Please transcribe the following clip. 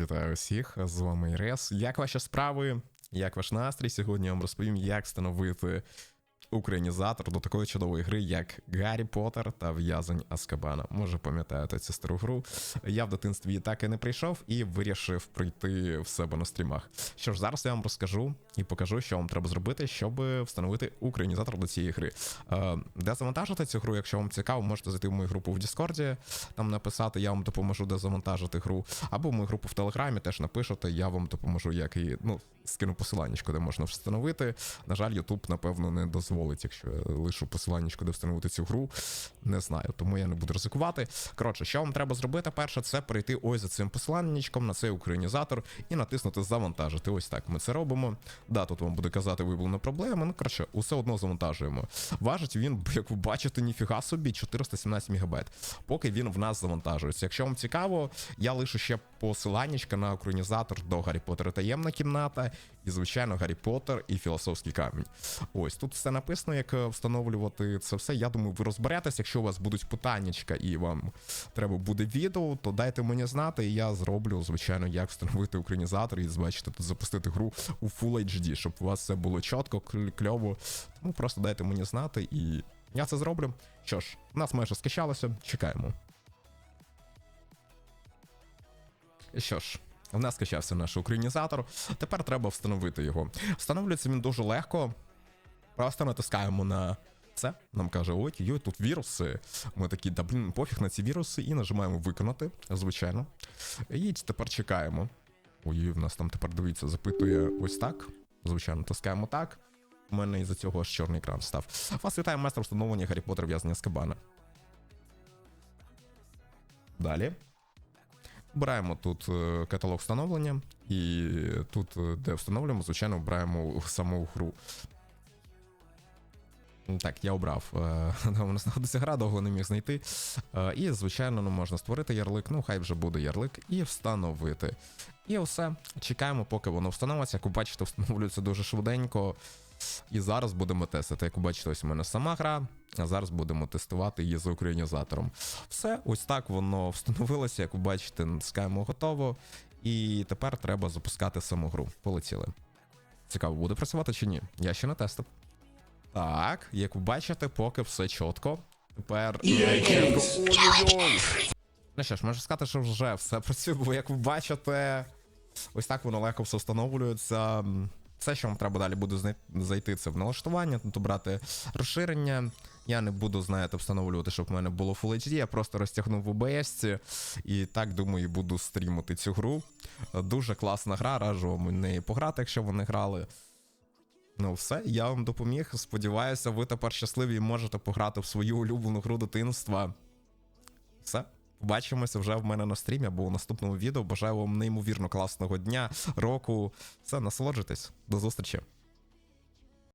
Вітаю усіх, з вами Ірес. Як ваші справи? Як ваш настрій? Сьогодні я вам розповім, як встановити українізатор до такої чудової гри, як Гаррі Поттер та В'язень Аскабана. Може, пам'ятаєте цю стару гру. Я в дитинстві так і не прийшов і вирішив прийти в себе на стрімах. Що ж, зараз я вам розкажу і покажу, що вам треба зробити, щоб встановити українізатор до цієї гри. Е, Де завантажити цю гру, якщо вам цікаво, можете зайти в мою групу в Діскорді, там написати, я вам допоможу, де завантажити гру, або в мою групу в Телеграмі теж напишете, я вам допоможу, як і ну, скину посиланнячко, де можна встановити. На жаль, Ютуб, напевно, не дозволить, якщо я лишу посиланнячко, де встановити цю гру. Не знаю, тому я не буду ризикувати. Коротше, що вам треба зробити? Перше, це перейти ось за цим посиланнячком на цей українізатор і натиснути завантажити. Ось так ми це робимо. Да, тут вам буде казати, виявлена проблема. Ну, коротше, усе одно завантажуємо. Важить він, як ви бачите, ніфіга собі, 417 МБ. Поки він в нас завантажується. Якщо вам цікаво, я лишу ще посиланнячка на українізатор до Гаррі Поттера таємна кімната, і, звичайно, Гаррі Поттер і філософський камінь. Ось тут все написано, як е, встановлювати це все. Я думаю, ви розберетесь. Якщо у вас будуть питаннячка і вам треба буде відео, то дайте мені знати, і я зроблю, звичайно, як встановити українізатор і бачите, тут запустити гру у Full HD, щоб у вас все було чітко, кль- кльово. Тому просто дайте мені знати, і я це зроблю. Що ж, нас майже скачалося, чекаємо. Що ж, в нас скачався наш українізатор. Тепер треба встановити його. Встановлюється він дуже легко. Просто натискаємо на це. Нам каже, ой, йой, тут віруси. Ми такі, да блін, пофіг на ці віруси, і нажимаємо виконати, звичайно. І тепер чекаємо. Ой, в нас там тепер дивіться, запитує ось так. Звичайно, тискаємо так. У мене із-за цього аж чорний екран став. Вас вітає майстер встановлення Гаррі Поттер в'язнення з кабана. Далі. Обираємо тут е, каталог встановлення, і тут, е, де встановлюємо, звичайно, обираємо саму гру. Так, я обрав. е, гра, довго не міг знайти. Е, І, звичайно, ну, можна створити ярлик, ну хай вже буде ярлик, і встановити. І все. Чекаємо, поки воно встановиться. Як ви бачите, встановлюється дуже швиденько. І зараз будемо тестити. Як ви бачите, ось у мене сама гра, а зараз будемо тестувати її з українізатором. Все, ось так воно встановилося. Як ви бачите, натискаємо готово. І тепер треба запускати саму гру. Полетіли. Цікаво, буде працювати чи ні? Я ще не тестив. Так, як ви бачите, поки все чітко. Тепер. Ну що ж, можу сказати, що вже все працює, бо як ви бачите, ось так воно легко все встановлюється. Все, що вам треба далі буде зайти, це в налаштування, тут обрати розширення. Я не буду, знаєте, встановлювати, щоб в мене було Full HD, я просто розтягнув в OBS і так думаю, буду стрімити цю гру. Дуже класна гра, раджу вам в неї пограти, якщо ви не грали. Ну, все, я вам допоміг. Сподіваюся, ви тепер щасливі і можете пограти в свою улюблену гру дитинства. Все. Побачимося вже в мене на стрімі або у наступному відео. Бажаю вам неймовірно класного дня, року. Все, насолоджуйтесь. До зустрічі.